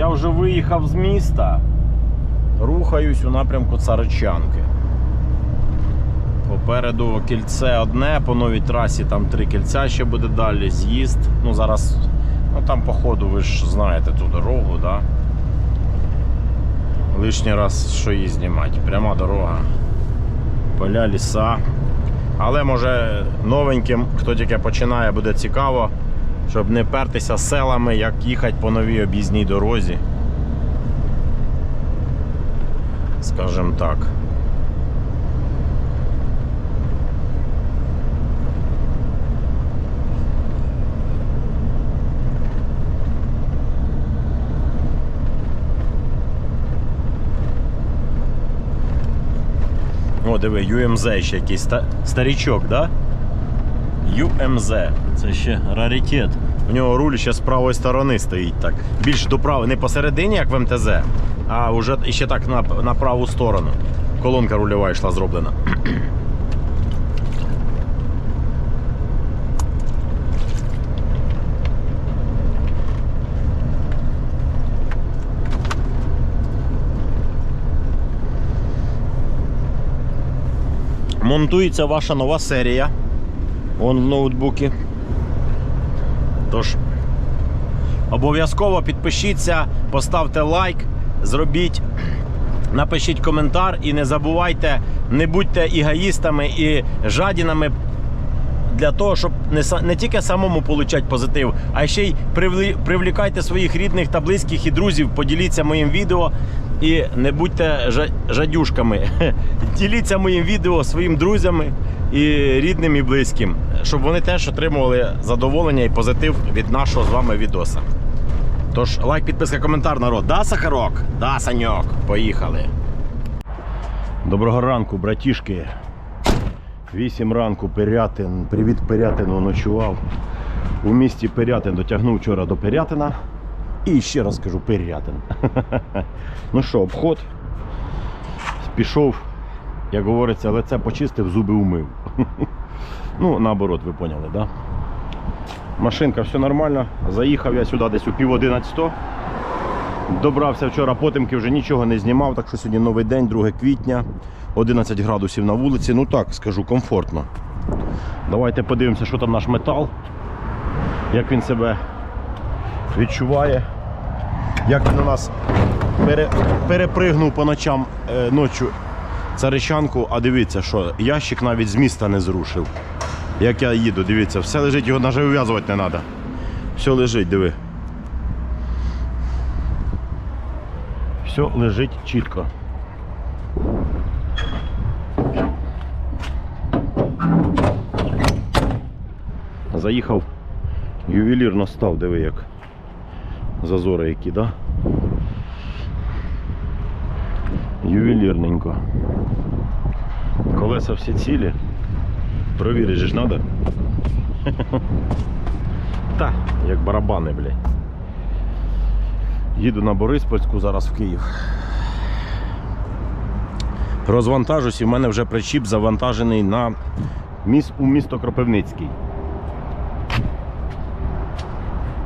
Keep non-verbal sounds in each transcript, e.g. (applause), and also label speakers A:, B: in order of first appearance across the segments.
A: я вже виїхав з міста. Рухаюсь у напрямку Царичанки. Попереду кільце одне, по новій трасі там три кільця ще буде далі, з'їзд. Ну зараз, ну там по ходу ви ж знаєте ту дорогу, да? Лишній раз що її знімати. Пряма дорога. Поля, ліса. Але може новеньким, хто тільки починає, буде цікаво, щоб не пертися селами, як їхати по новій об'їзній дорозі. Скажем так. О, диви, UMZ ще якийсь ста- старічок, да? UMZ. Це ще раритет. У нього руль ще з правої сторони стоїть так. Більш до правої, не посередині, як в МТЗ, а вже ще так на, на праву сторону. Колонка рульова йшла зроблена. Монтується ваша нова серія. Вон в ноутбуці. Тож, обов'язково підпишіться, поставте лайк, зробіть, напишіть коментар і не забувайте, не будьте егоїстами і жадінами для того, щоб не, не тільки самому получати позитив, а ще й привлікайте своїх рідних та близьких і друзів, поділіться моїм відео і не будьте жадюшками. (laughs) Діліться моїм відео своїм друзям і рідним і близьким, щоб вони теж отримували задоволення і позитив від нашого з вами відоса. Тож лайк, підписка, коментар, народ. Да, Сахарок? Да, Саньок. Поїхали. Доброго ранку, братішки. Вісім ранку Пирятин. Привіт Пирятину ночував. У місті Пирятин дотягнув вчора до Пирятина. І ще раз кажу Пирятин. (laughs) ну що, обход. Пішов, як говориться, лице почистив, зуби умив. (laughs) ну, наоборот, ви поняли? Да? Машинка, все нормально. Заїхав я сюди десь у пів одинадцятого. Добрався вчора потемки, вже нічого не знімав, так що сьогодні новий день, 2 квітня, 11 градусів на вулиці. Ну так, скажу, комфортно. Давайте подивимося, що там наш метал, як він себе відчуває, як він у нас пере, перепригнув по ночам е, ночі царичанку, а дивіться, що ящик навіть з міста не зрушив. Як я їду, дивіться, все лежить, його навіть вив'язувати не треба. Все лежить, диви. Все лежить чітко. Заїхав, ювелірно став, диви як. Зазори які, да? Ювелірненько. Колеса всі цілі. Провірити ж треба. (laughs) Та, як барабани, блядь. Їду на Бориспольську, зараз в Київ. Розвантажусь і в мене вже причіп завантажений на міс... у місто Кропивницький.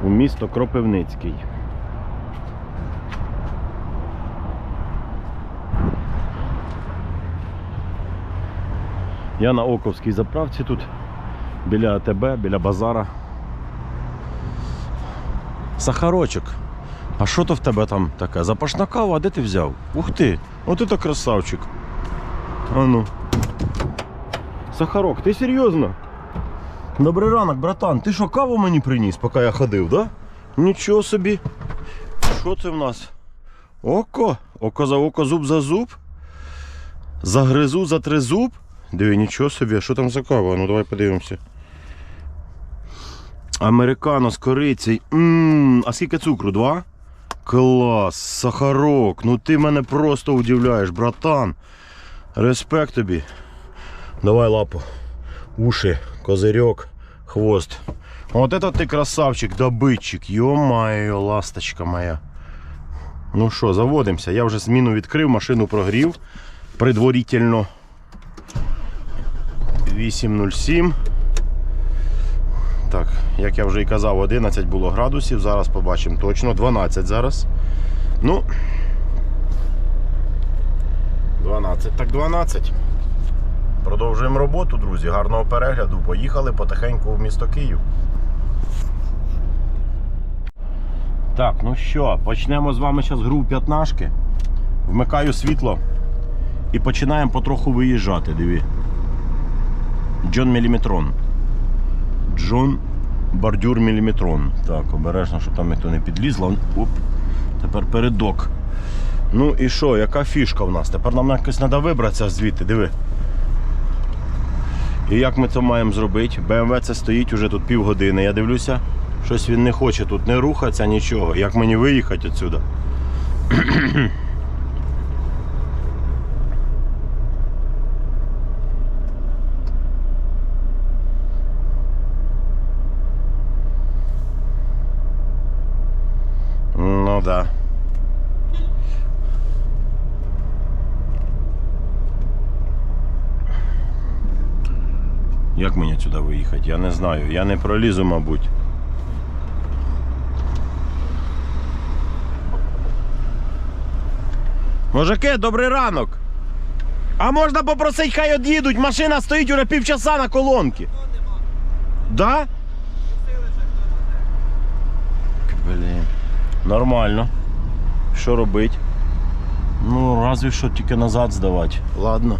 A: У місто Кропивницький. Я на Оковській заправці тут, біля АТБ, біля базара. Сахарочок. А що то в тебе там таке? Запашна кава, а де ти взяв? Ух ти! От то красавчик. А ну. Сахарок, ти серйозно? Добрий ранок, братан. Ти що каву мені приніс, поки я ходив, да? Нічого собі. Що це в нас? Око? Око за око, зуб за зуб. Загризу за тризуб. Диви, нічого собі, а що там за кава? Ну давай подивимося. Американо з корицею. Ммм, а скільки цукру? Два? Клас, сахарок. Ну ти мене просто удивляєш, братан. Респект тобі. Давай лапу. Уши, козирьок, хвост. Вот это ты красавчик, добытчик. Ё-моё, ласточка моя. Ну що, заводимося. Я вже зміну відкрив, машину прогрів. Предварительно. 8.07. Так, як я вже і казав, 11 було градусів. Зараз побачимо точно. 12 зараз. Ну. 12 так 12. Продовжуємо роботу, друзі. Гарного перегляду. Поїхали потихеньку в місто Київ. Так, ну що, почнемо з вами зараз гру п'ятнашки. Вмикаю світло і починаємо потроху виїжджати. Диві. Джон Міліметрон. Джон Бордюр Міліметрон. Так, обережно, щоб там ніхто не підлізла. Оп. Тепер передок. Ну і що, яка фішка в нас? Тепер нам якось треба вибратися звідти, диви. І як ми це маємо зробити? BMW це стоїть уже тут півгодини. Я дивлюся, щось він не хоче тут не рухатися, нічого. Як мені виїхати відсюди? Ну да. Як мені сюди виїхати? Я не знаю. Я не пролізу, мабуть. Мужики, добрий ранок. А можна попросити, хай од'їдуть. Машина стоїть уже півчаса на колонці. Да? Блін. Нормально. Що робити? Ну, разве що тільки назад здавати. Ладно.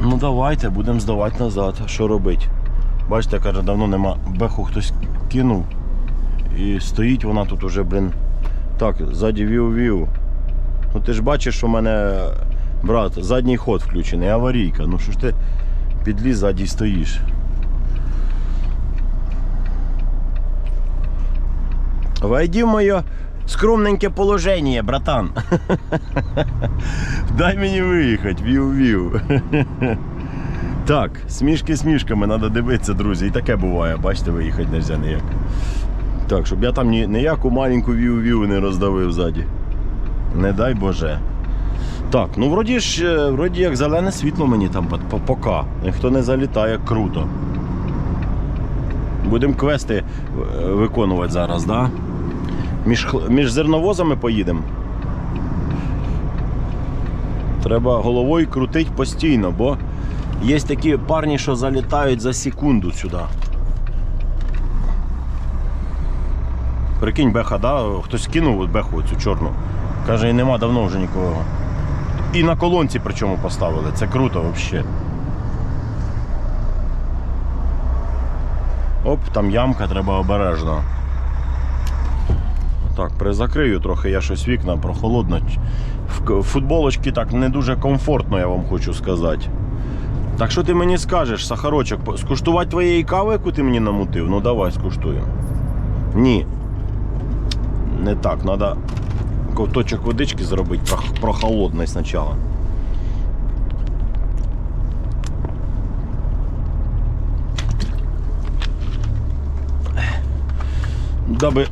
A: Ну давайте, будемо здавати назад. А що робити? Бачите, каже, давно нема. Беху хтось кинув. І стоїть вона тут уже, блін. Так, ззаді вів-вів. Ну ти ж бачиш, що в мене, брат, задній ход включений, аварійка. Ну що ж ти підліз ззаді стоїш? Войди в моє скромненьке положення, братан. (laughs) Дай мені виїхати, вів-вів. (laughs) Так, смішки смішками треба дивитися, друзі. І таке буває, бачите, виїхати не можна. Так, щоб я там ні, ніяку маленьку вів-вів не роздавив ззаді. Не дай Боже. Так, ну вроді ж, е, вроді як зелене світло мені там по- по- пока. Ніхто не залітає, круто. Будемо квести е, виконувати зараз, да? Між, між зерновозами поїдемо. Треба головою крутити постійно, бо є такі парні, що залітають за секунду сюди. Прикинь, беха, да? хтось кинув беху цю чорну. Каже, і нема давно вже нікого. І на колонці причому поставили. Це круто взагалі. Оп, там ямка, треба обережно. Так, призакрию трохи, я щось вікна прохолодно. В футболочці так не дуже комфортно, я вам хочу сказати. Так що ти мені скажеш, Сахарочок, скуштувати твоєї кави, яку ти мені намутив? Ну давай скуштуємо. Ні. Не так, треба ковточок водички зробити прох- прохолодний спочатку. Даби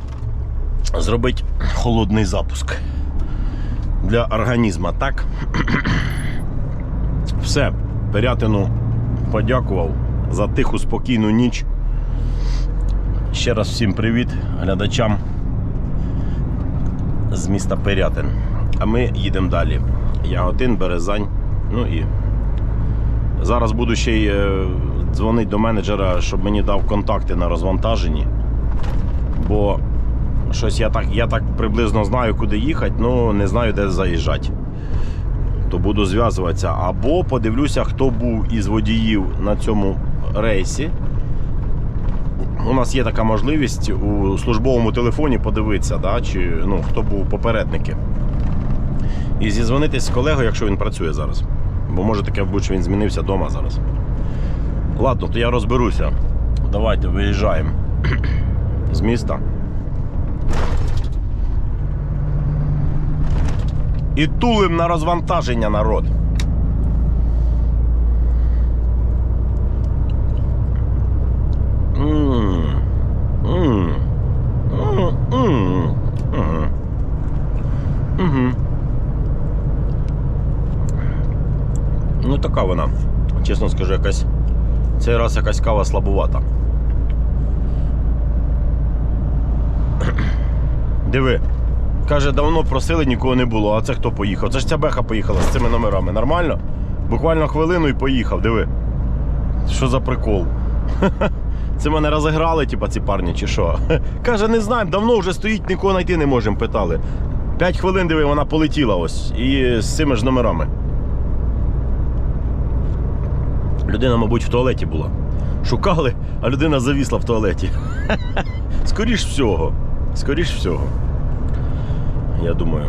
A: зробити холодний запуск для організму, так? (clears throat) Все, Пирятину подякував за тиху, спокійну ніч. Ще раз всім привіт глядачам з міста Пирятин. А ми їдемо далі. Яготин, Березань. Ну і зараз буду ще й е, дзвонити до менеджера, щоб мені дав контакти на розвантаженні. Бо щось я так, я так приблизно знаю, куди їхати, але не знаю, де заїжджати. То буду зв'язуватися. Або подивлюся, хто був із водіїв на цьому рейсі. У нас є така можливість у службовому телефоні подивитися, да, чи ну, хто був попередники. І зізвонитись з колегою, якщо він працює зараз. Бо може таке бути, що він змінився вдома зараз. Ладно, то я розберуся. Давайте виїжджаємо (clears throat) з міста. І тулим на розвантаження народ. Ну, така вона. Чесно скажу, якась. Цей раз якась кава слабувата. Диви. Каже, давно просили, нікого не було. А це хто поїхав? Це ж ця беха поїхала з цими номерами. Нормально? Буквально хвилину і поїхав, диви. Що за прикол? (laughs) Це мене розіграли, типа, ці парні, чи що? (laughs) Каже, не знаємо, давно вже стоїть, нікого знайти не можемо, питали. П'ять хвилин, диви, вона полетіла ось. І з цими ж номерами. Людина, мабуть, в туалеті була. Шукали, а людина завісла в туалеті. (laughs) Скоріш всього. Скоріш всього. Я думаю.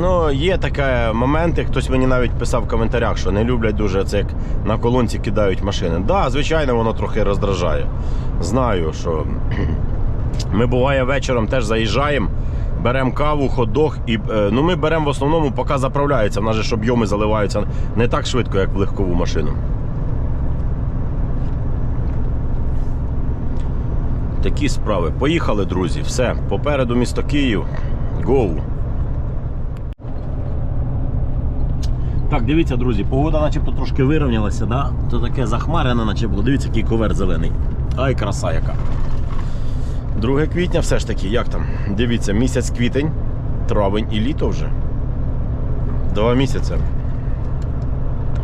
A: Ну, є такі моменти, хтось мені навіть писав в коментарях, що не люблять дуже це, як на колонці кидають машини. Так, да, звичайно, воно трохи роздражає. Знаю, що (clears throat) ми буває вечором теж заїжджаємо, беремо каву, хот-дог і е, ну, ми беремо в основному, поки заправляється. В нас же ж об'єми заливаються не так швидко, як в легкову машину. Такі справи. Поїхали, друзі. Все. Попереду місто Київ. Гоу. Так, дивіться, друзі, погода начебто трошки вирівнялася, да? то таке захмарене, наче було. Дивіться, який ковер зелений. Ай, краса яка. 2 квітня все ж таки, як там? Дивіться, місяць квітень, травень і літо вже. Два місяці.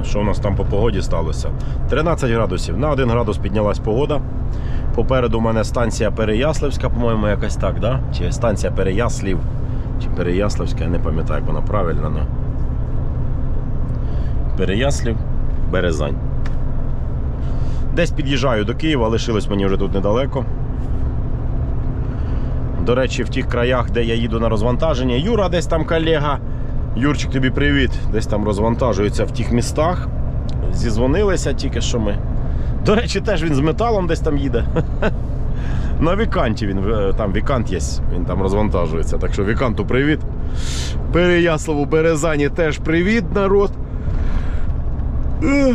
A: Що у нас там по погоді сталося? 13 градусів. На 1 градус піднялась погода. Попереду у мене станція Переяславська, по-моєму, якась так, да? Чи станція Переяслів, чи Переяславська, я не пам'ятаю, як вона правильно. Ну. Переяслів, Березань. Десь під'їжджаю до Києва, лишилось мені вже тут недалеко. До речі, в тих краях, де я їду на розвантаження, Юра десь там колега. Юрчик, тобі привіт. Десь там розвантажується в тих містах. Зізвонилися тільки що ми. До речі, теж він з металом десь там їде. (laughs) На Віканті він е, там Вікант є, він там розвантажується. Так що Віканту привіт. Переяславу Березані теж привіт, народ. (laughs)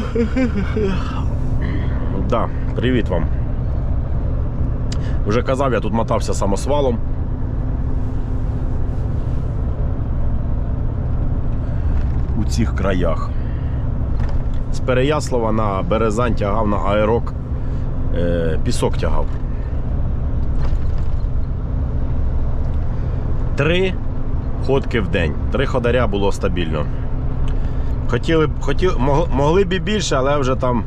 A: Да, привіт вам. Вже казав, я тут мотався самосвалом. У цих краях. З Переяслава на Березань тягав на аерок, е, пісок тягав. Три ходки в день. Три ходаря було стабільно. Хотіли, хотіли, мог- могли б і більше, але вже там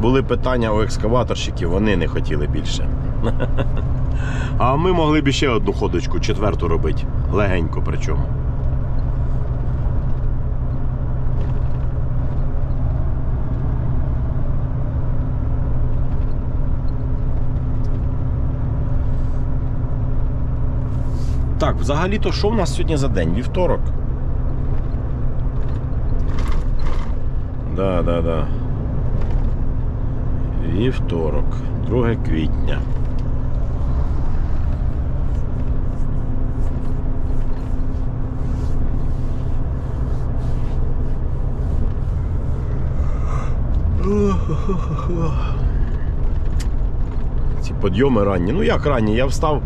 A: були питання у екскаваторщиків, вони не хотіли більше. (laughs) А ми могли б ще одну ходочку, четверту робити. Легенько причому. Так, взагалі-то що в нас сьогодні за день? Вівторок. Да, да, да. Вівторок, 2 квітня. Ці підйоми ранні. Ну як ранні? Я встав,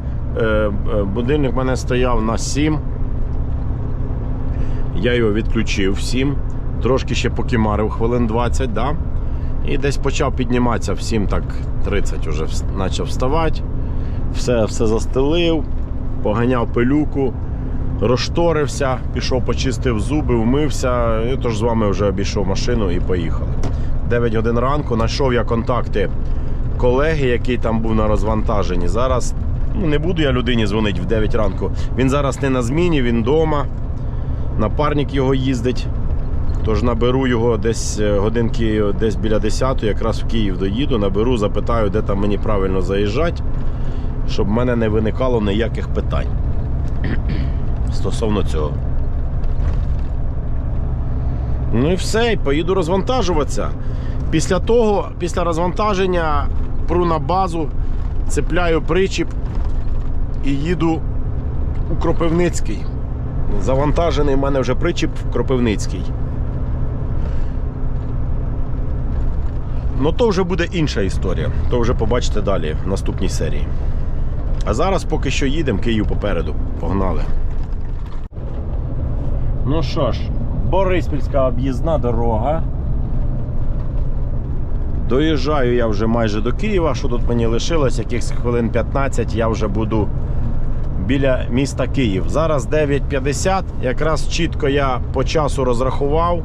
A: будильник в мене стояв на 7. Я його відключив в 7. Трошки ще покімарив хвилин 20, да? і десь почав підніматися в 7, так 30 вже почав вставати. Все, все застелив, поганяв пилюку, розшторився, пішов, почистив зуби, вмився. І тож з вами вже обійшов машину і поїхали. 9 годин ранку знайшов я контакти колеги, який там був на розвантаженні. Зараз ну, не буду я людині дзвонити в 9 ранку. Він зараз не на зміні, він вдома. Напарник його їздить. Тож наберу його десь е, годинки десь біля 10, якраз в Київ доїду, наберу, запитаю, де там мені правильно заїжджати, щоб в мене не виникало ніяких питань (clears throat) стосовно цього. Ну і все, і поїду розвантажуватися. Після того, після розвантаження, пру на базу, цепляю причіп і їду у Кропивницький. Завантажений в мене вже причіп в Кропивницький. Ну то вже буде інша історія. То вже побачите далі в наступній серії. А зараз поки що їдемо, Київ попереду. Погнали. Ну що ж, Бориспільська об'їзна дорога. Доїжджаю я вже майже до Києва. Що тут мені лишилось? Якихось хвилин 15 я вже буду біля міста Київ. Зараз 9.50. Якраз чітко я по часу розрахував.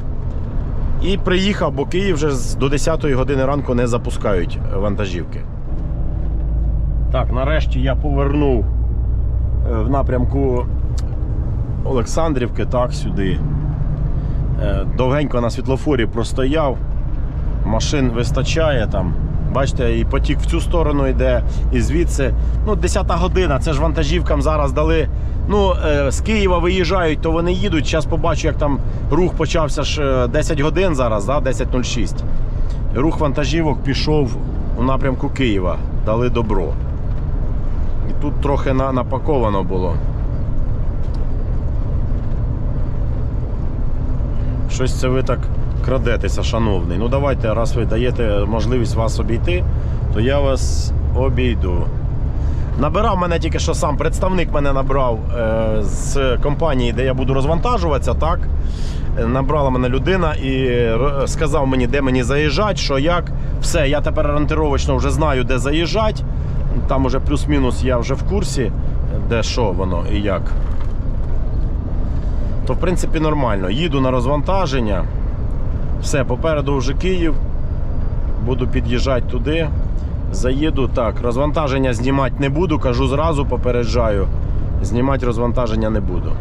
A: І приїхав, бо Київ вже до 10 години ранку не запускають вантажівки. Так, нарешті я повернув е, в напрямку Олександрівки, так, сюди. Е, Довгенько на світлофорі простояв. Машин вистачає там. Бачите, і потік в цю сторону йде, і звідси. Ну, 10 година, це ж вантажівкам зараз дали. Ну, е, з Києва виїжджають, то вони їдуть. Зараз побачу, як там рух почався ж е, 10 годин зараз, да, 10.06. Рух вантажівок пішов у напрямку Києва. Дали добро. І тут трохи на, напаковано було. Щось це ви так крадетеся, шановний. Ну давайте, раз ви даєте можливість вас обійти, то я вас обійду. Набирав мене тільки що сам представник мене набрав е, з компанії, де я буду розвантажуватися, так? Е, Набрала мене людина і сказав мені, де мені заїжджати, що як. Все, я тепер орієнтировочно вже знаю, де заїжджати. Там уже плюс-мінус я вже в курсі, де що воно і як. То в принципі нормально. Їду на розвантаження. Все, попереду вже Київ. Буду під'їжджати туди. Заїду так. Розвантаження знімати не буду, кажу зразу, попереджаю. Знімати розвантаження не буду.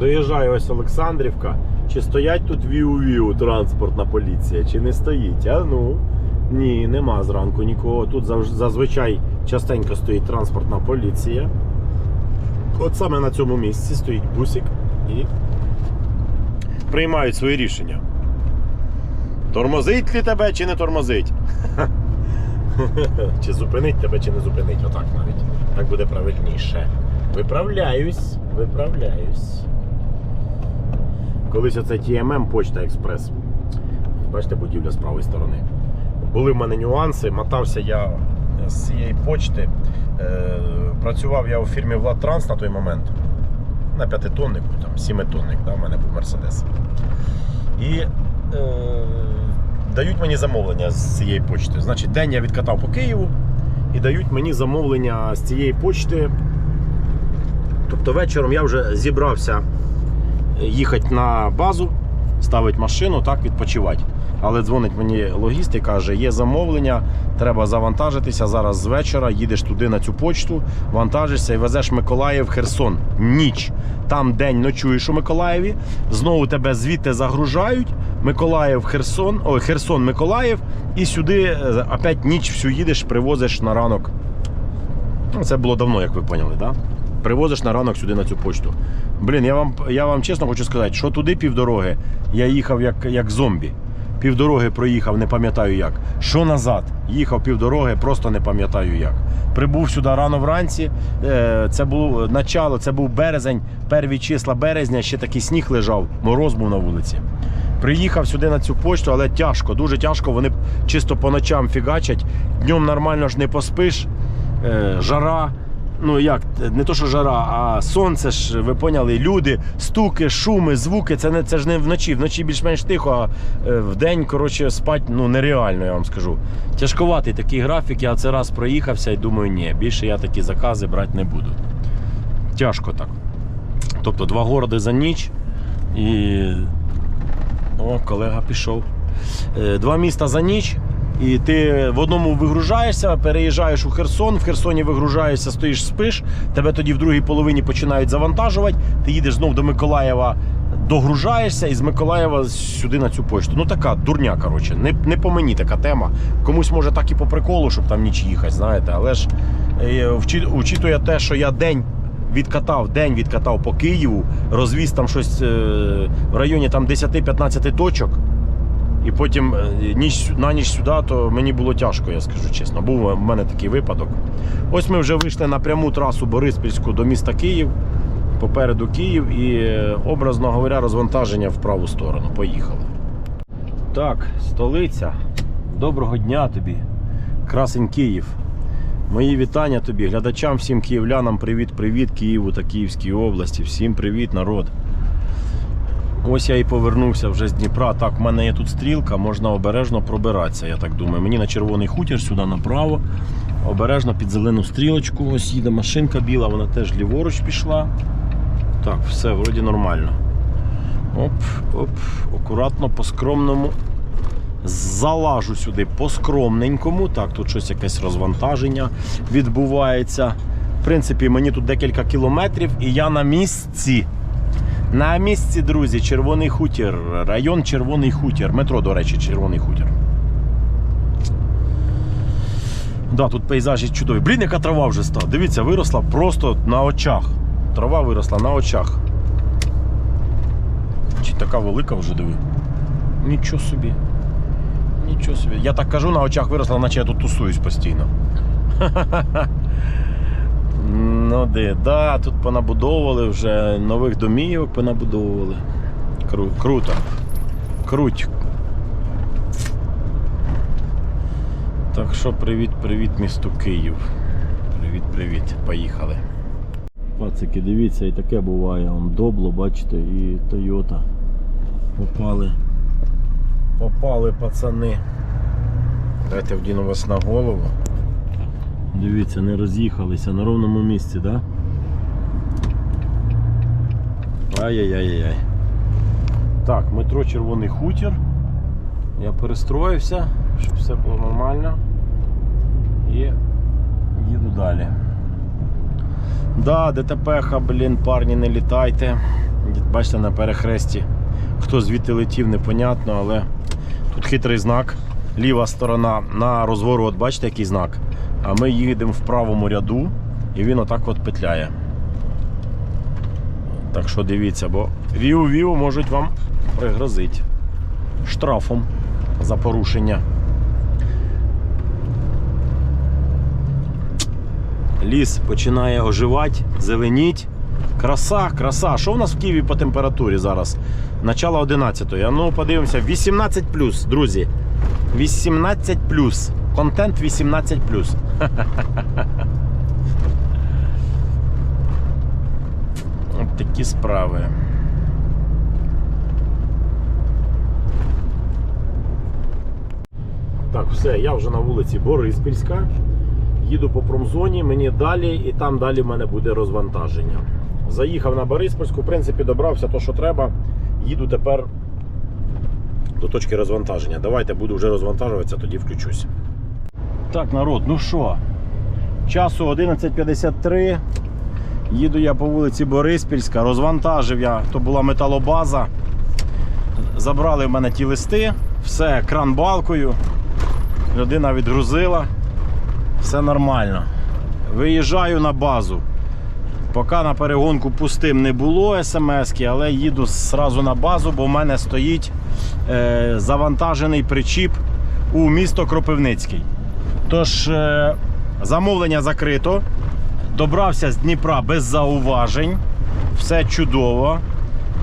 A: Доїжджає ось Олександрівка. Чи стоять тут віу-віу транспортна поліція, чи не стоїть? А ну. Ні, нема зранку нікого. Тут зазвичай частенько стоїть транспортна поліція. От саме на цьому місці стоїть бусик і приймають свої рішення. Тормозить ли тебе, чи не тормозить? (laughs) чи зупинить тебе, чи не зупинить. Отак навіть. Так буде правильніше. Виправляюсь, виправляюсь. Колись оце TMM Почта Експрес. Бачите, будівля з правої сторони. Були в мене нюанси, мотався я з цієї почти. Е, працював я у фірмі Влад Транс на той момент. На п'ятитоннику, там, сіметонник, да, в мене був Мерседес. І е, дають мені замовлення з цієї почти. Значить, день я відкатав по Києву і дають мені замовлення з цієї почти. Тобто вечором я вже зібрався їхати на базу, ставити машину, так відпочивати. Але дзвонить мені логіст і каже, є замовлення, треба завантажитися. Зараз з вечора їдеш туди на цю почту, вантажишся і везеш Миколаїв Херсон. Ніч. Там день ночуєш у Миколаєві. Знову тебе звідти загружають. Миколаїв, Херсон, ой, Херсон, Миколаїв, і сюди е, опять ніч всю їдеш, привозиш на ранок. Ну, це було давно, як ви поняли, да? Привозиш на ранок сюди на цю почту. Блін, я вам, я вам чесно хочу сказати, що туди півдороги я їхав як, як зомбі. Півдороги проїхав, не пам'ятаю як. Що назад? Їхав півдороги, просто не пам'ятаю як. Прибув сюди рано вранці. е, Це було начало, це був березень, перві числа березня, ще такий сніг лежав, мороз був на вулиці. Приїхав сюди на цю почту, але тяжко, дуже тяжко. Вони чисто по ночам фігачать. Днем нормально ж не поспиш. Е, Жара. Ну як, не то, що жара, а сонце ж, ви поняли, люди, стуки, шуми, звуки. Це не це ж не вночі. Вночі більш-менш тихо, а е, вдень, коротше, спать ну нереально, я вам скажу. Тяжковатий такий графік, я це раз проїхався і думаю, ні, більше я такі закази брати не буду. Тяжко так. Тобто два городи за ніч і. О, колега пішов. Е, Два міста за ніч. І ти в одному вигружаєшся, переїжджаєш у Херсон, в Херсоні вигружаєшся, стоїш, спиш, тебе тоді в другій половині починають завантажувати, ти їдеш знов до Миколаєва, догружаєшся і з Миколаєва сюди на цю почту. Ну така дурня, коротше, не, не по мені така тема. Комусь може так і по приколу, щоб там ніч їхати, знаєте, але ж е, учитує те, що я день відкатав, день відкатав по Києву, розвіз там щось е, в районі там 10-15 точок. І потім е, ніч, на ніч сюди, то мені було тяжко, я скажу чесно. Був у мене такий випадок. Ось ми вже вийшли на пряму трасу Бориспільську до міста Київ. Попереду Київ і, е, образно говоря, розвантаження в праву сторону. Поїхали. Так, столиця. Доброго дня тобі. Красень Київ. Мої вітання тобі, глядачам, всім київлянам, привіт-привіт Києву та Київській області. Всім привіт, народ. Ось я і повернувся вже з Дніпра. Так, в мене є тут стрілка, можна обережно пробиратися, я так думаю. Мені на червоний хутір сюди направо. Обережно під зелену стрілочку. Ось їде машинка біла, вона теж ліворуч пішла. Так, все, вроді нормально. Оп, оп, акуратно, по-скромному. Залажу сюди по-скромненькому. Так, тут щось якесь розвантаження відбувається. В принципі, мені тут декілька кілометрів, і я на місці. На місці, друзі, Червоний хутір. Район Червоний хутір. Метро, до речі, Червоний хутір. Да, тут пейзажі чудові. Блін, яка трава вже стала. Дивіться, виросла просто на очах. Трава виросла на очах. Чи така велика вже диви? Нічого собі. Нічого собі. Я так кажу, на очах виросла, наче я тут тусуюсь постійно. Ну де, да, тут понабудовували вже нових домівок понабудовували. Кру, круто. Круть. Так що привіт-привіт місту Київ. Привіт-привіт. Поїхали. Пацики, дивіться, і таке буває. Он добло, бачите, і Тойота. Попали. Попали пацани. Давайте вдіну вас на голову. Дивіться, не роз'їхалися на ровному місці, так? Да? Ай-яй-яй-яй. Так, метро Червоний хутір. Я перестроївся, щоб все було нормально. І їду далі. Да, ДТП, блін, парні, не літайте. Бачите, на перехресті. Хто звідти летів, непонятно, але тут хитрий знак. Ліва сторона на розворот, бачите, який знак? А ми їдемо в правому ряду і він отак от петляє. Так що дивіться, бо віу-віу можуть вам пригрозити штрафом за порушення. Ліс починає оживати, зеленіть. Краса, краса. Що в нас в Києві по температурі зараз? Начало 11-ї. А ну подивимося, 18 друзі. 18 Контент 18 (laughs) От такі справи. Так, все, я вже на вулиці Бориспільська. Їду по промзоні, мені далі, і там далі в мене буде розвантаження. Заїхав на Бориспільську, в принципі, добрався то, що треба. Їду тепер до точки розвантаження. Давайте буду вже розвантажуватися, тоді включусь. Так, народ, ну що, часу 11.53. Їду я по вулиці Бориспільська, розвантажив я, то була металобаза. Забрали в мене ті листи, все кран балкою. Людина відгрузила, все нормально. Виїжджаю на базу. Поки на перегонку пустим не було смс, але їду зразу на базу, бо в мене стоїть е, завантажений причіп у місто Кропивницький. Тож, е, замовлення закрито. Добрався з Дніпра без зауважень. Все чудово.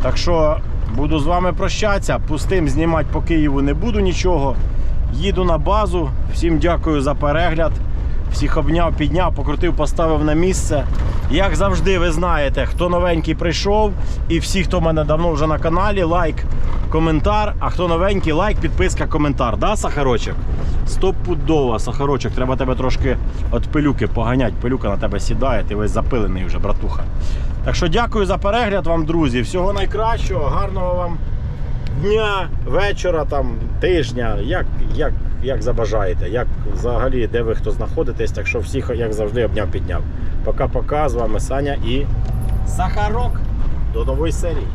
A: Так що буду з вами прощатися. Пустим знімати по Києву не буду нічого. Їду на базу. Всім дякую за перегляд. Всіх обняв, підняв, покрутив, поставив на місце. Як завжди, ви знаєте, хто новенький прийшов, і всі, хто в мене давно вже на каналі, лайк, коментар. А хто новенький, лайк, підписка, коментар. Да, Сахарочок? Стопудово, Сахарочок, треба тебе трошки від пилюки поганять. Пилюка на тебе сідає, ти весь запилений вже, братуха. Так що дякую за перегляд вам, друзі. Всього найкращого, гарного вам дня, вечора, там, тижня, як, як, як забажаєте, як взагалі, де ви хто знаходитесь. Так що всіх, як завжди, обняв підняв. Пока-пока, з вами Саня і Сахарок. До нової серії.